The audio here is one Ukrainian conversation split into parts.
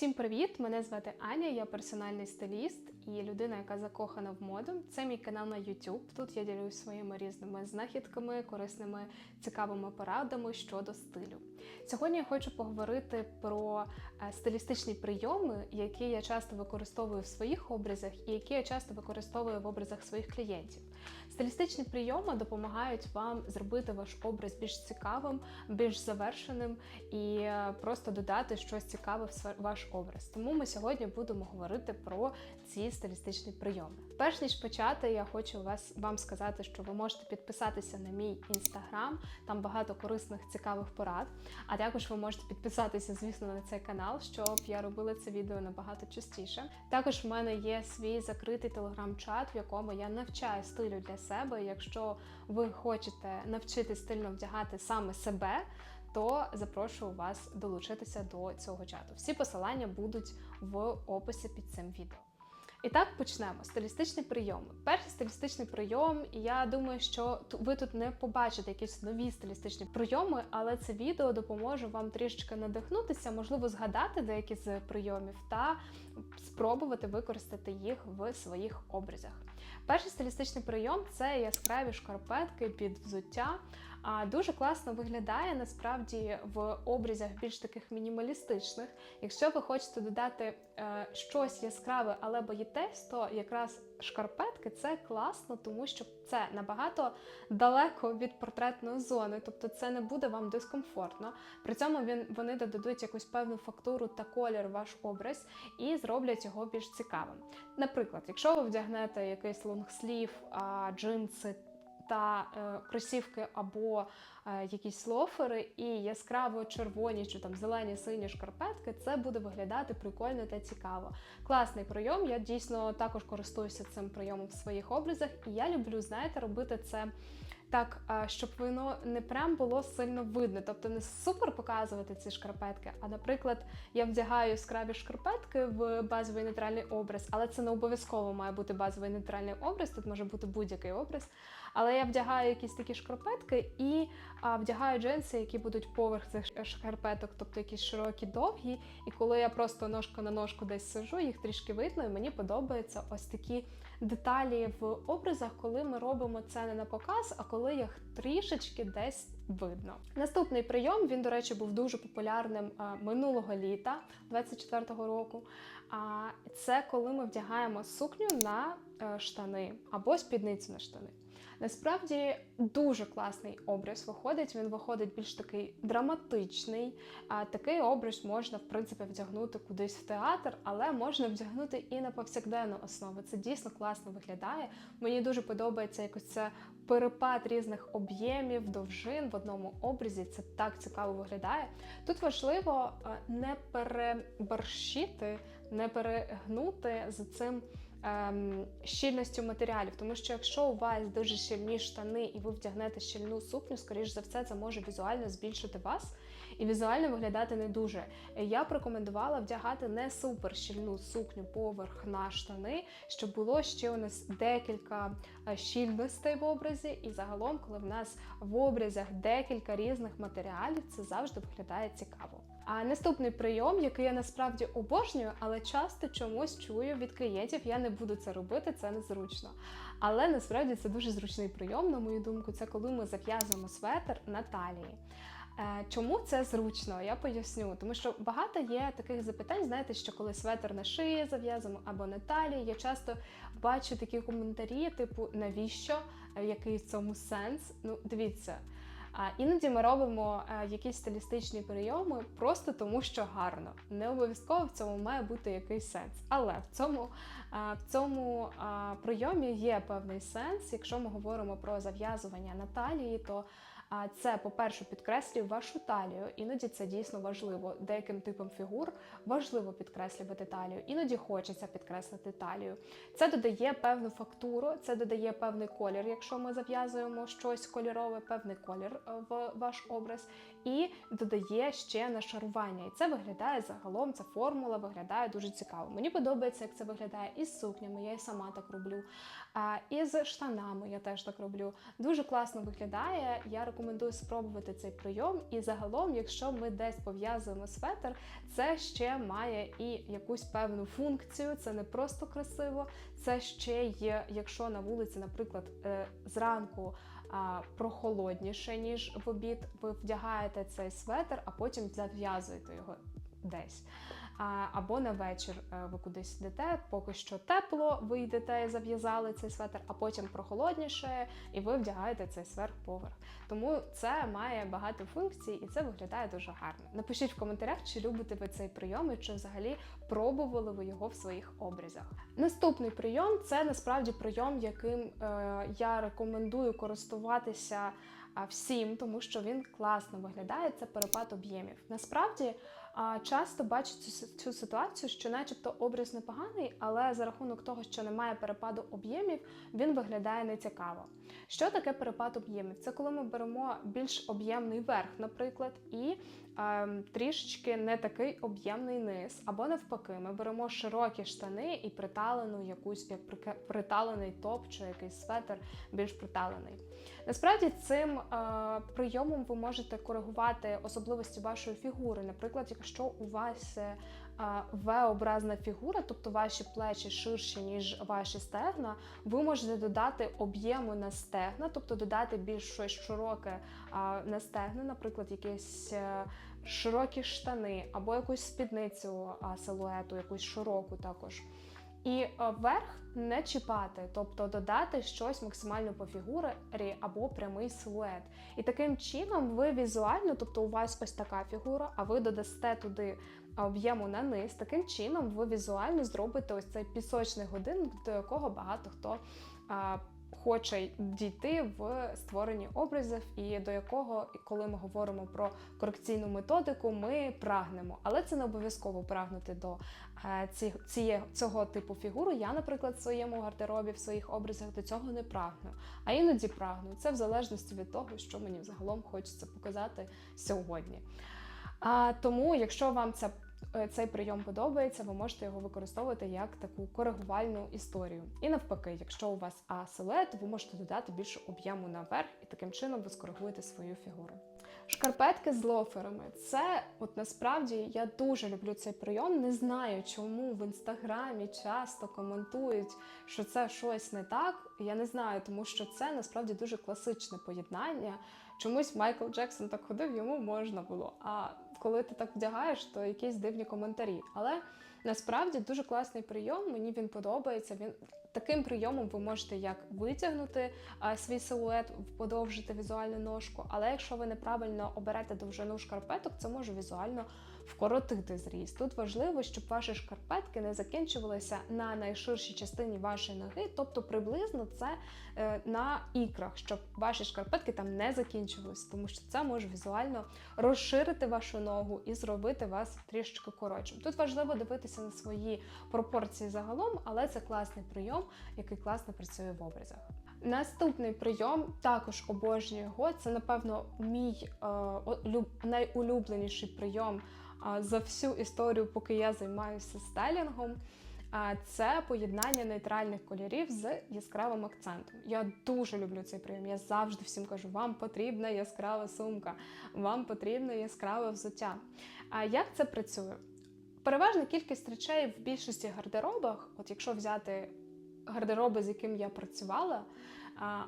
Всім привіт! Мене звати Аня, я персональний стиліст і людина, яка закохана в моду. Це мій канал на YouTube. Тут я ділюсь своїми різними знахідками, корисними, цікавими порадами щодо стилю. Сьогодні я хочу поговорити про е, стилістичні прийоми, які я часто використовую в своїх образах і які я часто використовую в образах своїх клієнтів. Стилістичні прийоми допомагають вам зробити ваш образ більш цікавим, більш завершеним і е, просто додати щось цікаве в ваш образ. Тому ми сьогодні будемо говорити про ці стилістичні прийоми. Перш ніж почати, я хочу вас вам сказати, що ви можете підписатися на мій інстаграм, там багато корисних цікавих порад. А також ви можете підписатися, звісно, на цей канал, щоб я робила це відео набагато частіше. Також в мене є свій закритий телеграм-чат, в якому я навчаю стилю для себе. Якщо ви хочете навчити стильно вдягати саме себе, то запрошую вас долучитися до цього чату. Всі посилання будуть в описі під цим відео. І так почнемо. Стилістичні прийоми. Перший стилістичний прийом, і я думаю, що ви тут не побачите якісь нові стилістичні прийоми, але це відео допоможе вам трішечки надихнутися, можливо, згадати деякі з прийомів та спробувати використати їх в своїх образах. Перший стилістичний прийом це яскраві шкарпетки під взуття. А дуже класно виглядає насправді в образах більш таких мінімалістичних. Якщо ви хочете додати е, щось яскраве, але боїтесь, то якраз шкарпетки це класно, тому що це набагато далеко від портретної зони, тобто це не буде вам дискомфортно. При цьому він вони додадуть якусь певну фактуру та колір в ваш образ і зроблять його більш цікавим. Наприклад, якщо ви вдягнете якийсь лонгслів, джинси та е, кросівки або е, якісь лофери і яскраво червоні чи там зелені сині шкарпетки, це буде виглядати прикольно та цікаво. Класний прийом. Я дійсно також користуюся цим прийомом в своїх образах, і я люблю, знаєте, робити це. Так, щоб воно не прям було сильно видно, тобто не супер показувати ці шкарпетки. А, наприклад, я вдягаю яскраві шкарпетки в базовий нейтральний образ, але це не обов'язково має бути базовий нейтральний образ, тут може бути будь-який образ. Але я вдягаю якісь такі шкарпетки і вдягаю джинси, які будуть поверх цих шкарпеток, тобто якісь широкі, довгі. І коли я просто ножка на ножку десь сижу, їх трішки видно, і мені подобаються ось такі деталі в образах, коли ми робимо це не на показ, а коли їх трішечки десь видно. Наступний прийом він, до речі, був дуже популярним минулого літа, 24-го року. А це коли ми вдягаємо сукню на е, штани або спідницю на штани. Насправді дуже класний образ виходить. Він виходить більш такий драматичний. А такий образ можна, в принципі, вдягнути кудись в театр, але можна вдягнути і на повсякденну основу. Це дійсно класно виглядає. Мені дуже подобається якось це перепад різних об'ємів, довжин в одному образі. Це так цікаво виглядає. Тут важливо е, не переборщити, не перегнути за цим ем, щільністю матеріалів, тому що якщо у вас дуже щільні штани і ви вдягнете щільну сукню, скоріш за все, це може візуально збільшити вас і візуально виглядати не дуже. Я б рекомендувала вдягати не супер щільну сукню поверх на штани, щоб було ще у нас декілька е, щільностей в образі, і загалом, коли в нас в образах декілька різних матеріалів, це завжди виглядає цікаво. А наступний прийом, який я насправді обожнюю, але часто чомусь чую від клієнтів, я не буду це робити, це незручно. Але насправді це дуже зручний прийом, на мою думку, це коли ми зав'язуємо светр на талії. Е, Чому це зручно? Я поясню, тому що багато є таких запитань, знаєте, що коли светр на шиї зав'язано або на талії, я часто бачу такі коментарі, типу, навіщо, який в цьому сенс? Ну, дивіться. А іноді ми робимо е, якісь стилістичні прийоми просто тому, що гарно. Не обов'язково в цьому має бути якийсь сенс. Але в цьому, е, в цьому е, прийомі є певний сенс. Якщо ми говоримо про зав'язування на талії, то це, по-перше, підкреслює вашу талію. Іноді це дійсно важливо. Деяким типом фігур важливо підкреслювати талію. Іноді хочеться підкреслити талію. Це додає певну фактуру, це додає певний колір. Якщо ми зав'язуємо щось кольорове, певний колір е, в ваш образ. І додає ще нашарування. І це виглядає загалом. Ця формула виглядає дуже цікаво. Мені подобається, як це виглядає із сукнями. Я і сама так роблю. А і з штанами я теж так роблю. Дуже класно виглядає. Я рекомендую спробувати цей прийом. І загалом, якщо ми десь пов'язуємо светр, це ще має і якусь певну функцію. Це не просто красиво, це ще є, якщо на вулиці, наприклад, е, зранку прохолодніше, ніж в обід, ви вдягаєте цей светр, а потім зав'язуєте його десь. Або на вечір е, ви кудись йдете, поки що тепло, ви йдете і зав'язали цей светр, а потім прохолодніше, і ви вдягаєте цей сверх поверх. Тому це має багато функцій і це виглядає дуже гарно. Напишіть в коментарях, чи любите ви цей прийом і чи взагалі пробували ви його в своїх обрізах. Наступний прийом це насправді прийом, яким е, я рекомендую користуватися всім, тому що він класно виглядає. Це перепад об'ємів. Насправді часто бачу цю, ситуацію, що, начебто, образ непоганий, але за рахунок того, що немає перепаду об'ємів, він виглядає нецікаво. Що таке перепад об'ємів? Це коли ми беремо більш об'ємний верх, наприклад, і е, трішечки не такий об'ємний низ, або навпаки, ми беремо широкі штани і приталену якусь як приталений топ чи якийсь светр більш приталений. Насправді цим е, прийомом ви можете коригувати особливості вашої фігури. Наприклад, якщо у вас е, V-образна фігура, тобто ваші плечі ширші, ніж ваші стегна, ви можете додати об'єму на стегна, тобто додати більш щось широке а, на стегна, наприклад, якісь е, широкі штани або якусь спідницю а, силуету, якусь широку також. І е, верх не чіпати, тобто додати щось максимально по фігурі або прямий силует. І таким чином ви візуально, тобто у вас ось така фігура, а ви додасте туди об'єму на низ. Таким чином ви візуально зробите ось цей пісочний годинник, до якого багато хто а, хоче дійти в створенні образів, і до якого, коли ми говоримо про корекційну методику, ми прагнемо. Але це не обов'язково прагнути до е, ці, цього типу фігури. Я, наприклад, в своєму гардеробі, в своїх образах до цього не прагну. А іноді прагну. Це в залежності від того, що мені взагалом хочеться показати сьогодні. А, Тому, якщо вам е, цей прийом подобається, ви можете його використовувати як таку коригувальну історію. І навпаки, якщо у вас А силует, ви можете додати більше об'єму наверх, і таким чином ви скоригуєте свою фігуру. Шкарпетки з лоферами. Це от насправді я дуже люблю цей прийом. Не знаю, чому в інстаграмі часто коментують, що це щось не так. Я не знаю, тому що це насправді дуже класичне поєднання. Чомусь Майкл Джексон так ходив, йому можна було. А коли ти так вдягаєш, то якісь дивні коментарі. Але насправді дуже класний прийом. Мені він подобається. Він таким прийомом ви можете як витягнути свій силует, подовжити візуальну ножку. Але якщо ви неправильно оберете довжину шкарпеток, це може візуально вкоротити зріст. Тут важливо, щоб ваші шкарпетки не закінчувалися на найширшій частині вашої ноги, тобто приблизно це е, на ікрах, щоб ваші шкарпетки там не закінчувалися, тому що це може візуально розширити вашу ногу і зробити вас трішечки коротшим. Тут важливо дивитися на свої пропорції загалом, але це класний прийом, який класно працює в образах. Наступний прийом також обожнюю його. Це, напевно, мій е, улюб- найулюбленіший прийом е, за всю історію, поки я займаюся стайлінгом. А це поєднання нейтральних кольорів з яскравим акцентом. Я дуже люблю цей прийом. Я завжди всім кажу: вам потрібна яскрава сумка, вам потрібне яскраве взуття. А як це працює? Переважна кількість речей в більшості гардеробах, от якщо взяти гардероби, з яким я працювала,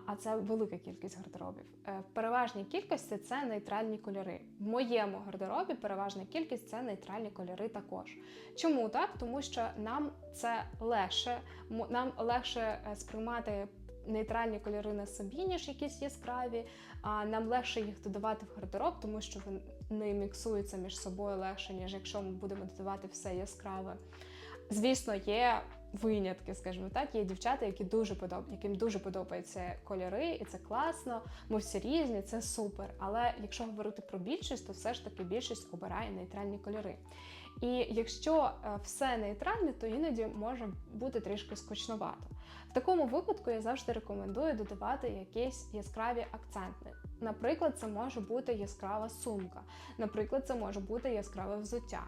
а це велика кількість гардеробів. е, В переважній кількості це нейтральні кольори. В моєму гардеробі переважна кількість це нейтральні кольори також. Чому так? Тому що нам це легше, нам легше е, сприймати. Нейтральні кольори на собі, ніж якісь яскраві, а нам легше їх додавати в гардероб, тому що вони міксуються між собою легше, ніж якщо ми будемо додавати все яскраве. Звісно, є винятки, скажімо так, є дівчата, які дуже подоб... яким дуже подобаються кольори, і це класно. Ми всі різні, це супер. Але якщо говорити про більшість, то все ж таки більшість обирає нейтральні кольори. І якщо е, все нейтральне, то іноді може бути трішки скучновато. В такому випадку я завжди рекомендую додавати якісь яскраві акценти. Наприклад, це може бути яскрава сумка, наприклад, це може бути яскраве взуття,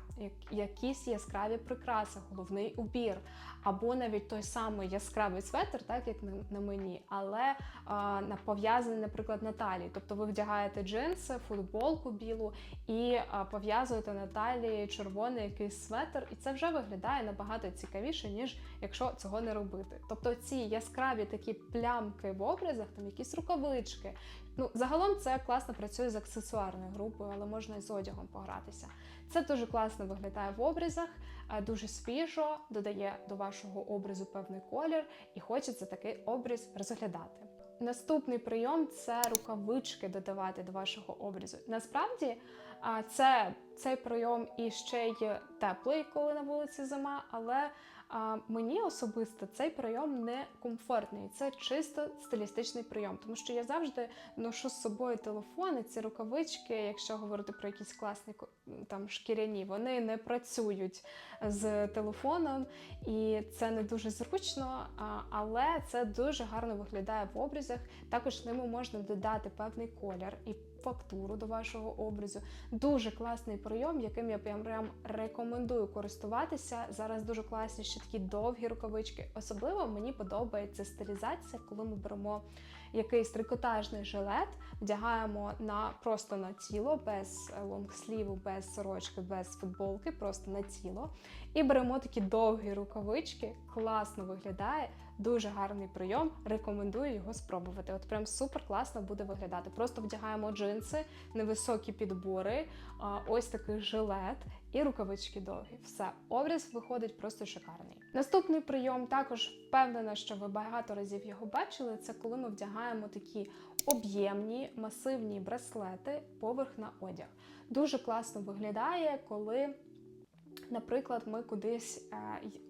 якісь яскраві прикраси, головний убір, або навіть той самий яскравий светр, так як на, мені, але на пов'язаний, наприклад, на талії. Тобто ви вдягаєте джинси, футболку білу і пов'язуєте на талії червоний якийсь светр, і це вже виглядає набагато цікавіше, ніж якщо цього не робити. Тобто ці яскраві такі плямки в образах, там якісь рукавички. Ну, загалом це класно працює з аксесуарною групою, але можна і з одягом погратися. Це дуже класно виглядає в образах, е, дуже свіжо, додає до вашого образу певний колір, і хочеться такий образ розглядати. Наступний прийом це рукавички додавати до вашого образу. Насправді це цей прийом і ще й теплий, коли на вулиці зима, але а, мені особисто цей прийом не комфортний. Це чисто стилістичний прийом, тому що я завжди ношу з собою телефон і ці рукавички, якщо говорити про якісь класні там шкіряні, вони не працюють з телефоном, і це не дуже зручно, але це дуже гарно виглядає в образах. Також ними можна додати певний колір і фактуру до вашого образу. Дуже класний прийом, яким я прям рекомендую користуватися. Зараз дуже класні ще такі довгі рукавички. Особливо мені подобається стилізація, коли ми беремо якийсь трикотажний жилет, вдягаємо на просто на тіло, без лонгсліву, без сорочки, без футболки, просто на тіло. І беремо такі довгі рукавички, класно виглядає, дуже гарний прийом. Рекомендую його спробувати. От прям супер класно буде виглядати. Просто вдягаємо джинси, невисокі підбори, ось такий жилет і рукавички довгі. Все, образ виходить просто шикарний. Наступний прийом також впевнена, що ви багато разів його бачили. Це коли ми вдягаємо такі об'ємні масивні браслети поверх на одяг. Дуже класно виглядає, коли. Наприклад, ми кудись, е,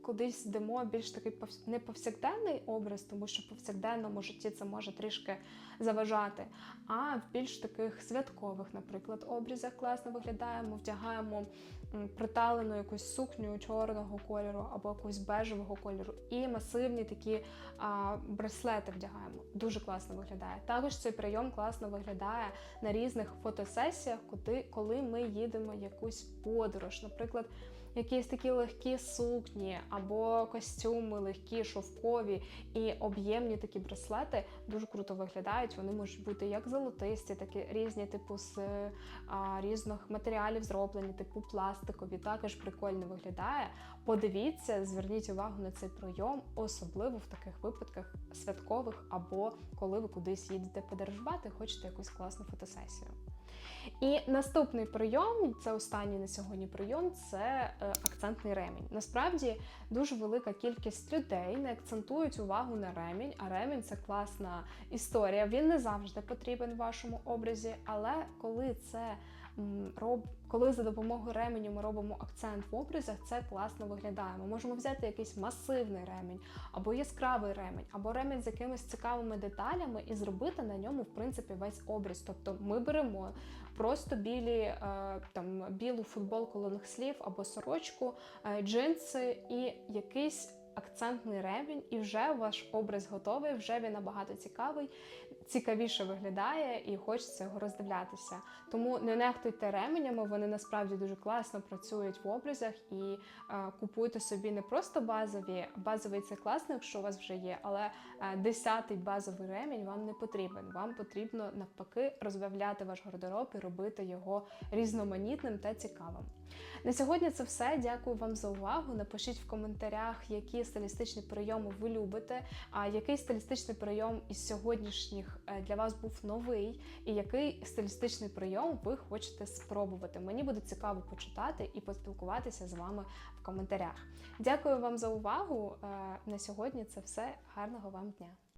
кудись йдемо більш такий не повсякденний образ, тому що в повсякденному житті це може трішки заважати. А в більш таких святкових, наприклад, образах класно виглядає. Ми вдягаємо приталену якусь сукню чорного кольору або якусь бежевого кольору, і масивні такі а, браслети вдягаємо. Дуже класно виглядає. Також цей прийом класно виглядає на різних фотосесіях, коли ми їдемо якусь подорож. Наприклад, якісь такі легкі сукні або костюми легкі, шовкові і об'ємні такі браслети дуже круто виглядають. Вони можуть бути як золотисті, так і різні, типу з а, різних матеріалів зроблені, типу пластикові. Також прикольно виглядає. Подивіться, зверніть увагу на цей прийом, особливо в таких випадках святкових або коли ви кудись їдете подорожувати, хочете якусь класну фотосесію. І наступний прийом, це останній на сьогодні прийом, це е, акцентний ремінь. Насправді дуже велика кількість людей не акцентують увагу на ремінь, а ремінь це класна історія. Він не завжди потрібен в вашому образі, але коли це роб... коли за допомогою ременю ми робимо акцент в образах, це класно виглядає. Ми можемо взяти якийсь масивний ремінь, або яскравий ремінь, або ремінь з якимись цікавими деталями і зробити на ньому, в принципі, весь образ. Тобто ми беремо просто білі, е, там, білу футболку лонгслів або сорочку, е, джинси і якийсь акцентний ремінь, і вже ваш образ готовий, вже він набагато цікавий, цікавіше виглядає і хочеться його роздивлятися. Тому не нехтуйте ременями, вони насправді дуже класно працюють в образах і е, купуйте собі не просто базові. Базовий це класно, якщо у вас вже є, але е, десятий базовий ремінь вам не потрібен. Вам потрібно навпаки розбавляти ваш гардероб і робити його різноманітним та цікавим. На сьогодні це все. Дякую вам за увагу. Напишіть в коментарях, які стилістичні прийоми ви любите, а який стилістичний прийом із сьогоднішніх е, для вас був новий, і який стилістичний прийом ви хочете спробувати. Мені буде цікаво почитати і поспілкуватися з вами в коментарях. Дякую вам за увагу. Е, На сьогодні це все. Гарного вам дня!